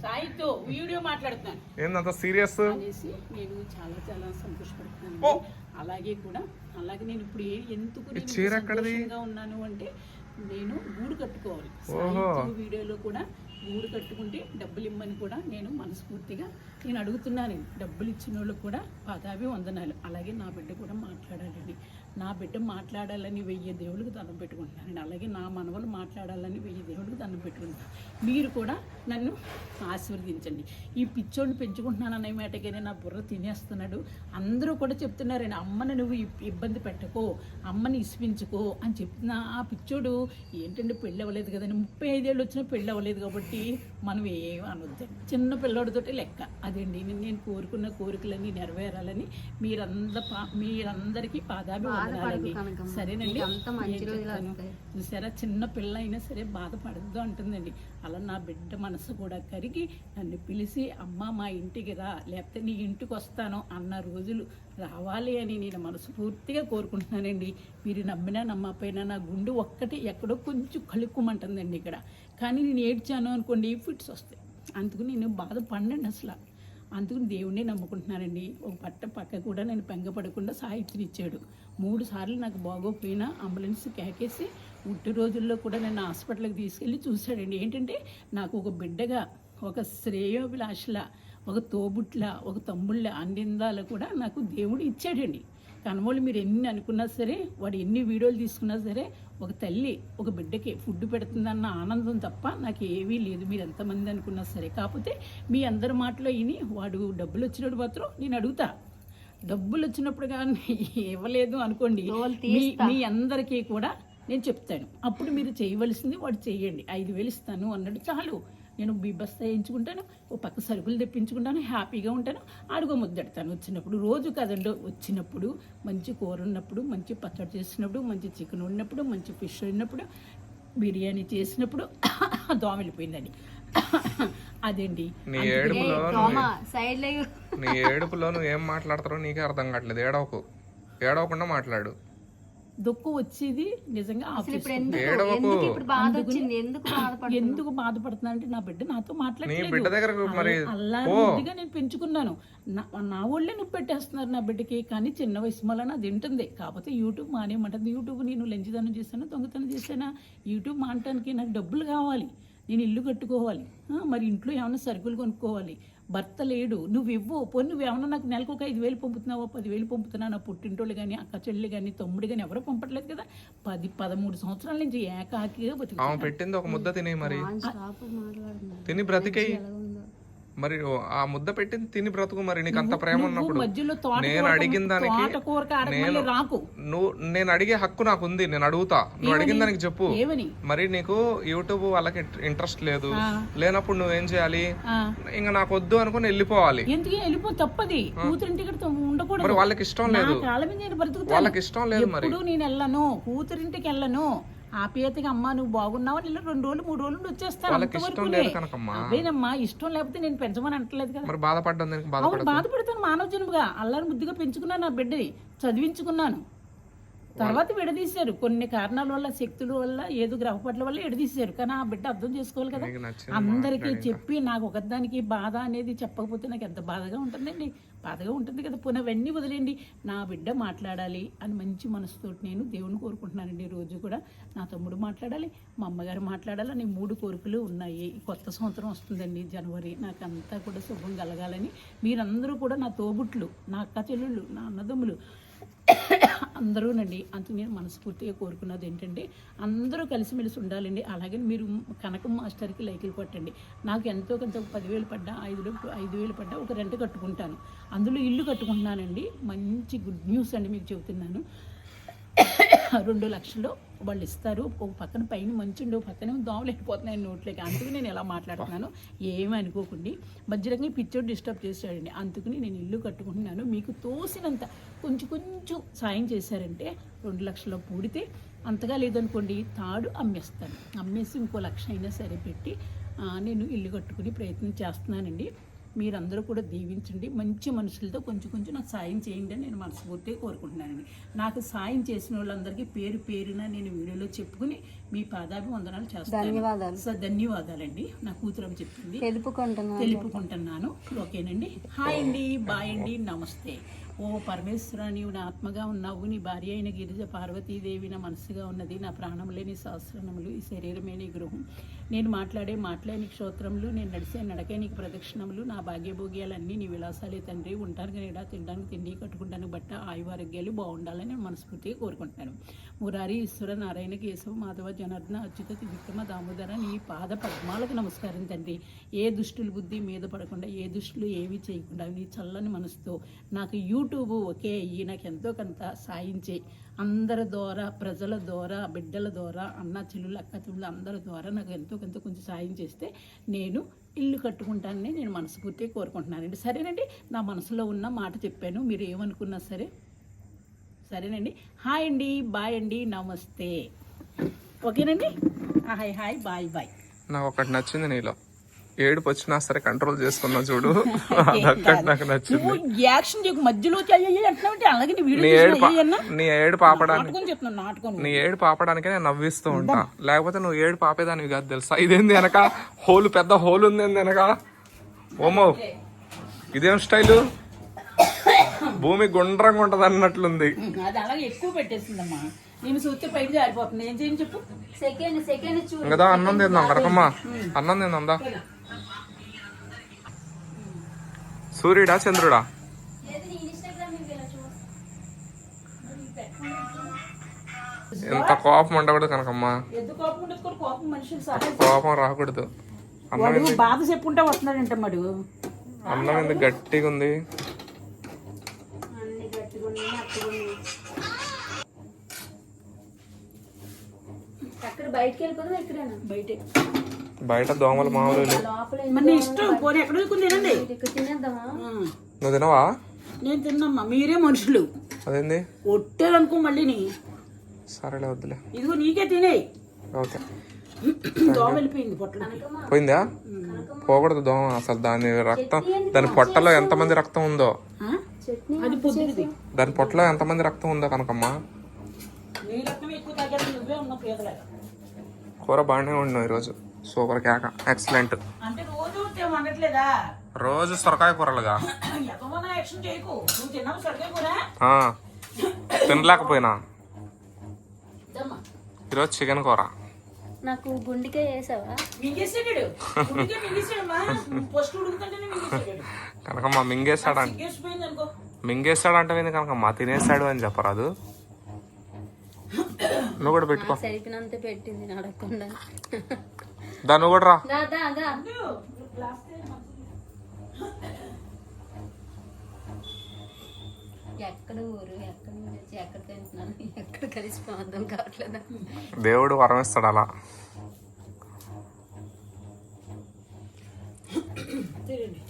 సాయితో video మాట్లాడుతున్నాను. ఏందంత serious? నేను చాలా చాలా సంతోషపడుతున్నాను! అలాగే కూడా అలాగే నేను ఇప్పుడు ఏ- ఎందుకు చీర ఉన్నాను అంటే నేను గూడు కట్టుకోవాలి. వీడియోలో కూడా గూడు కట్టుకుంటే డబ్బులు ఇమ్మని కూడా నేను మనస్ఫూర్తిగా నేను అడుగుతున్నాను. డబ్బులు ఇచ్చిన వాళ్ళకి కూడా పదాభి వందనాలు అలాగే నా బిడ్డ కూడా మాట్లాడాలని నా బిడ్డ మాట్లాడాలని వెయ్యి దేవుడికి దండం పెట్టుకుంటున్నానండి అలాగే నా మనవలు మాట్లాడాలని వెయ్యి దేవుడికి దండం పెట్టుకుంటున్నాను. మీరు కూడా నన్ను ఆశీర్వదించండి. ఈ పిచ్చోడిని పెంచుకుంటున్నాను అనే మాటకైనా నా బుర్ర తినేస్తున్నాడు. అందరూ కూడా చెప్తున్నారండి అమ్మని నువ్వు ఇబ్బంది పెట్టకో అమ్మని ఇసిపించుకో అని చెప్తున్నా ఆ పిచ్చోడు ఏంటంటే పెళ్ళి అవ్వలేదు కదండి ముప్పై ఐదేళ్ళు వచ్చినా పెళ్ళి అవ్వలేదు కాబట్టి మనం ఏం అనొద్దు. చిన్న పిల్లోడితోటి లెక్క. అదండి నేను నేను కోరుకున్న కోరికలన్నీ నెరవేరాలని మీరంద పా- మీరందరికీ పాదాభి సరేనండి. చూసారా చిన్న పిల్ల అయినా సరే బాధపడద్దు అంటుందండి. అలా నా బిడ్డ మనసు కూడా కరిగి నన్ను పిలిచి అమ్మ మా ఇంటికి రా లేకపోతే నీ ఇంటికి వస్తాను అన్న రోజులు రావాలి అని నేను మనస్ఫూర్తిగా కోరుకుంటున్నానండి. మీరు నమ్మినా నమ్మకపోయినా నా గుండె ఒక్కటి ఎక్కడో కొంచెం కలుక్కుమంటుందండి ఇక్కడ. కానీ నేను ఏడ్చాను అనుకోండి ఫిట్స్ వస్తాయి. అందుకు నేను బాధపడండి అసలు. అందుకని దేవుణ్ణి నమ్ముకుంటున్నానండి. ఒక పట్ట పక్క కూడా నేను పెంగపడకుండా సాహిత్యనిచ్చాడు. మూడు సార్లు నాకు బాగోపోయినా అంబులెన్స్ కేకేసి ఉట్టి రోజుల్లో కూడా నన్ను హాస్పిటల్కి తీసుకెళ్ళి చూశాడండి. ఏంటంటే నాకు ఒక బిడ్డగా ఒక శ్రేయోభిలాషల ఒక తోబుట్ల ఒక తమ్ముళ్ళ అందిందాలు కూడా నాకు దేవుడు ఇచ్చాడండి. కనమోళ్ళు మీరు ఎన్ని అనుకున్నా సరే వాడు ఎన్ని వీడియోలు తీసుకున్నా సరే ఒక తల్లి ఒక బిడ్డకి ఫుడ్ పెడుతుందన్న ఆనందం తప్ప నాకు ఏమీ లేదు. మీరు ఎంతమంది అనుకున్నా సరే. కాకపోతే మీ అందరి మాటలో విని వాడు డబ్బులు వచ్చినప్పుడు మాత్రం నేను అడుగుతా. డబ్బులు వచ్చినప్పుడు కానీ ఇవ్వలేదు అనుకోండి. మీ మీ అందరికీ కూడా నేను చెప్తాను. అప్పుడు మీరు చేయవలసింది వాడు చేయండి ఐదు వేలు ఇస్తాను అన్నట్టు చాలు. నేను బీబస్తా వేయించుకుంటాను ఓ పక్క సరుకులు తెప్పించుకుంటాను హ్యాపీగా ఉంటాను అడుగు ముద్దెడతాను వచ్చినప్పుడు రోజు కదండి వచ్చినప్పుడు మంచి కూర ఉన్నప్పుడు మంచి పచ్చడి చేసినప్పుడు మంచి చికెన్ ఉన్నప్పుడు మంచి ఫిష్ ఉన్నప్పుడు బిర్యానీ చేసినప్పుడు దోమ వెళ్ళిపోయిందండి అదండి నీ ఏడుపులో నువ్వు ఏం మాట్లాడతారో నీకే అర్థం కావట్లేదు. ఏడవకు. ఏడవకుండా మాట్లాడు. దుక్కు వచ్చేది నిజంగా ఇప్పుడు ఎందుకు ఏడవకు. ఎందుకు ఇప్పుడు బాధ వచ్చింది? ఎందుకు బాధపడు ఎందుకు బాధపడుతున్నా అంటే నా బిడ్డ నాతో నీ మాట్లాడలేదు బిడ్డ దగ్గర మరి అల్లారి ముద్దుగా నేను పెంచుకున్నాను. నా నా ఒళ్ళే నొప్పి పెట్టేస్తున్నారు నా బిడ్డకి కానీ చిన్న వయసు వల్ల అది తింటుంది కాకపోతే యూట్యూబ్ మానేమంటుంది యూట్యూబ్ నేను లంచిదనం చేశాను దొంగతనం చేశానా? యూట్యూబ్ మానటానికి నాకు డబ్బులు కావాలి. నేను ఇల్లు కట్టుకోవాలి. ఆ, మరి ఇంట్లో ఏమైనా సరుకులు కొనుక్కోవాలి. భర్త లేడు నువ్వు ఇవ్వు పోనీ నువ్వు ఏమన్నా నాకు నెలకు ఒక ఐదు వేలు పంపుతున్నావో పదివేలు పంపుతున్నా నా పుట్టింటోళ్ళు కానీ అక్క చెల్లి కానీ తమ్ముడు కానీ ఎవరో పంపట్లేదు కదా పది పదమూడు సంవత్సరాల నుంచి ఏకాకిగా బతుకు పెట్టింది ఒక ముద్ద తినే మరి తిని ఉందో మరి ఆ ముద్ద పెట్టింది తిని బ్రతుకు మరి నీకు అంత ప్రేమ ఉన్నప్పుడు. నేను అడిగిన దానికి నువ్వు నేను అడిగే హక్కు నాకు ఉంది నేను అడుగుతా. నువ్వు అడిగిన దానికి చెప్పు. మరి నీకు యూట్యూబ్ వాళ్ళకి ఇంట్రెస్ట్ లేదు. లేనప్పుడు నువ్వేం చేయాలి? ఇంకా నాకు వద్దు అనుకుని వెళ్ళిపోవాలి. తప్పది. మరి వాళ్ళకి ఇష్టం లేదు. నేను వాళ్ళకి ఇష్టం లేదు మరి. నేను కూతురింటికి వెళ్ళను. ఆప్యాయతగా అమ్మ నువ్వు బాగున్నావా? నేను రెండు రోజులు మూడు రోజులు వచ్చేస్తాను అదేనమ్మా ఇష్టం లేకపోతే నేను పెంచమని అంటలేదు కదా. మరి బాధపడ్డం దానికి? అవును బాధపడదు బాధపడతాను మానవ జన్మగా అల్లారి ముద్దుగా పెంచుకున్నాను నా బిడ్డని. చదివించుకున్నాను. తర్వాత విడదీశారు. కొన్ని కారణాల వల్ల శక్తుల వల్ల ఏదో గ్రహపట్ల వల్ల విడదీశారు. కానీ ఆ బిడ్డ అర్థం చేసుకోవాలి కదా. అందరికీ చెప్పి నాకు ఒకదానికి బాధ అనేది చెప్పకపోతే నాకు ఎంత బాధగా ఉంటుందండి. బాధగా ఉంటుంది కదా. పోనీ అవన్నీ వదిలేండి నా బిడ్డ మాట్లాడాలి అని మంచి మనసుతోటి నేను దేవుని కోరుకుంటున్నానండి. రోజు కూడా నా తమ్ముడు మాట్లాడాలి మా అమ్మగారు మాట్లాడాలని మూడు కోరికలు ఉన్నాయి. కొత్త సంవత్సరం వస్తుందండి జనవరి. నాకు అంతా కూడా శుభం కలగాలని. మీరందరూ కూడా నా తోబుట్లు నా అక్క చెల్లెళ్ళు నా అన్నదమ్ములు అందరూనండి. అంత నేను మనస్ఫూర్తిగా కోరుకున్నది ఏంటంటే అందరూ కలిసిమెలిసి ఉండాలండి. అలాగే మీరు కనకం మాస్టర్కి లైకులు కొట్టండి. నాకు ఎంతో కొంత పదివేలు పడ్డా ఐదు ఐదు వేలు పడ్డా ఒక రెంట్ కట్టుకుంటాను. అందులో ఇల్లు కట్టుకుంటున్నానండి. మంచి గుడ్ న్యూస్ అండి మీకు చెబుతున్నాను. రెండు లక్షలు వాళ్ళు ఇస్తారు. ఒక పక్కన పైన మంచుండి ఒక పక్కన దోమలు వెళ్ళిపోతున్నాయి నోట్లోకి. అందుకు నేను ఎలా మాట్లాడుతున్నాను. ఏమీ అనుకోకండి. మధ్యలోకి పిచ్చోడు డిస్టర్బ్ చేశాడండి. అందుకని నేను ఇల్లు కట్టుకుంటున్నాను. మీకు తోసినంత కొంచెం కొంచెం సాయం చేశారంటే రెండు లక్షలు పూడితే అంతగా లేదనుకోండి తాడు అమ్మేస్తాను. అమ్మేసి ఇంకో లక్ష అయినా సరే పెట్టి నేను ఇల్లు కట్టుకుని ప్రయత్నం చేస్తున్నానండి. మీరందరూ కూడా దీవించండి. మంచి మనుషులతో కొంచెం కొంచెం నాకు సాయం చేయండి అని నేను మనస్ఫూర్తిగా కోరుకుంటున్నానండి. నాకు సాయం చేసిన వాళ్ళందరికీ పేరు పేరున నేను వీడియోలో చెప్పుకుని మీ పాదాభి వందనాలు చేస్తాను. ధన్యవాదాలు. సో ధన్యవాదాలండి. నా కూతురం చెప్పింది. తెలుపుకుంటున్నాను. తెలుపుకుంటున్నాను. ఓకేనండి. హాయ్ అండి. బాయ్ అండి. నమస్తే. ఓ పరమేశ్వర నీవు నా ఆత్మగా ఉన్నావు. నీ భార్య అయిన గిరిజ పార్వతీదేవి నా మనసుగా ఉన్నది. నా ప్రాణములే నీ సహస్రనములు ఈ శరీరమే నీ గృహం. నేను మాట్లాడే మాటలే నీ క్షోత్రములు. నేను నడిచే నడకే నీకు ప్రదక్షిణములు. నా భాగ్యభోగ్యాలన్నీ నీ విలాసాలే తండ్రి. ఉంటానికి నీడ తినడానికి తిండి కట్టుకుంటాను బట్ట ఆయు ఆరోగ్యాలు బాగుండాలని నేను మనస్ఫూర్తిగా కోరుకుంటున్నాను. మురారి ఈశ్వర నారాయణ కేశవ మాధవ జనార్దన అచ్యుత విక్రమ దామోదర నీ పాద పద్మాలకు నమస్కారం తండ్రి. ఏ దుష్టుల బుద్ధి మీద పడకుండా ఏ దుష్టులు ఏవి చేయకుండా నీ చల్లని మనసుతో నాకు యూ యూట్యూబ్ ఒకే అయ్యి నాకు ఎంతో కొంత సాయం చేయి. అందరి ద్వారా ప్రజల ద్వారా బిడ్డల ద్వారా అన్న చెల్లులు అక్క చెల్లులు అందరి ద్వారా నాకు ఎంతో కొంత కొంచెం సాయం చేస్తే నేను ఇల్లు కట్టుకుంటానని నేను మనస్ఫూర్తిగా కోరుకుంటున్నానండి. సరేనండి నా మనసులో ఉన్న మాట చెప్పాను. మీరు ఏమనుకున్నా సరే సరేనండి. హాయ్ అండి బాయ్ అండి నమస్తే. ఓకేనండి? Hi hi bye bye. నాకు ఒకటి నచ్చింది నీలో. ఏడుపు వచ్చినా సరే కంట్రోల్ చేసుకున్నావు చూడు. అదొక్కటి నాకు నచ్చింది. యాక్షన్ చేయకు మధ్యలో నీ ఏడు నీ ఏడు పాపడానికి నీ ఏడు పాపడానికే నేను నవ్విస్తూ ఉంటా. లేకపోతే నువ్వు ఏడు పాపేదానివి కాదు తెలుసా? ఇదేంది వెనక? హోల్ పెద్ద హోల్ ఉంది ఏంది వెనక? ఓమో ఇదేం స్టైలు? భూమి గుండ్రంగా ఉంటది అన్నట్లుంది. అది అలాగే ఎక్కువ పెట్టేసిందమ్మా. నేను చూస్తే పైకి జారిపోతుంది. ఏం చేయని చెప్పు? సెకండ్ సెకండ్ చూ కదా అన్నం తిందాం కరకమ్మా అన్నం తిందా సూర్యుడా చంద్రుడా? ఎంత కోపం ఉండకూడదు కనకమ్మా. కోపం రాకూడదు. బాధ చెప్పుకుంటా వస్తున్నాడంట మడు. అన్నం ఎందుకు గట్టిగా ఉంది? బయటికి వెళ్ళిపోదాం ఎక్కడైనా బయటే. బయట దోమలు మామూలు ఇష్టం పోనీ ఎక్కడ వరకు తినండి. ఇక్కడ తినేద్దామా? ఆ, నువ్వు తినవా? నేను తిన్నమ్మా మీరే మనుషులు. అదేంది? ఒట్టారనుకో మళ్ళీ నీ. సరేలే వద్దులే. ఇదిగో నీకే తినే. ఓకే. దోమ వెళ్ళిపోయింది పొట్టలో పోయిందా? పోకూడదు దోమ అసలు దాని రక్తం దాని పొట్టలో ఎంతమంది రక్తం ఉందో? చట్నీ అది పొద్దుది దాని పొట్టలో ఎంతమంది రక్తం ఉందో కనకమ్మా. కూర బాగానే ఉన్నావు ఈరోజు. సూపర్ కేక. ఎక్సలెంట్ అంటే రోజు సొరకాయ కూరలుగా. తినలేకపోయినా. ఈరోజు చికెన్ కూర. నాకు గుండెకాయ వేసావా? కనకమ్మ అనుకో. మింగేస్తాడంటే ఏంది కనకమ్మ తినేస్తాడు అని చెప్పరాదు. నువ్వు కూడా పెట్టుకో. సరిపినంత పెట్టింది నడకుండా దా నువ్వు కూడా రా. దా దా దా. ఎక్కడ ఊరు ఎక్కడ నుంచి వచ్చి ఎక్కడ తింటున్నాను ఎక్కడ కావట్లేదా? దేవుడు వరం ఇస్తాడు అలా. తినండి.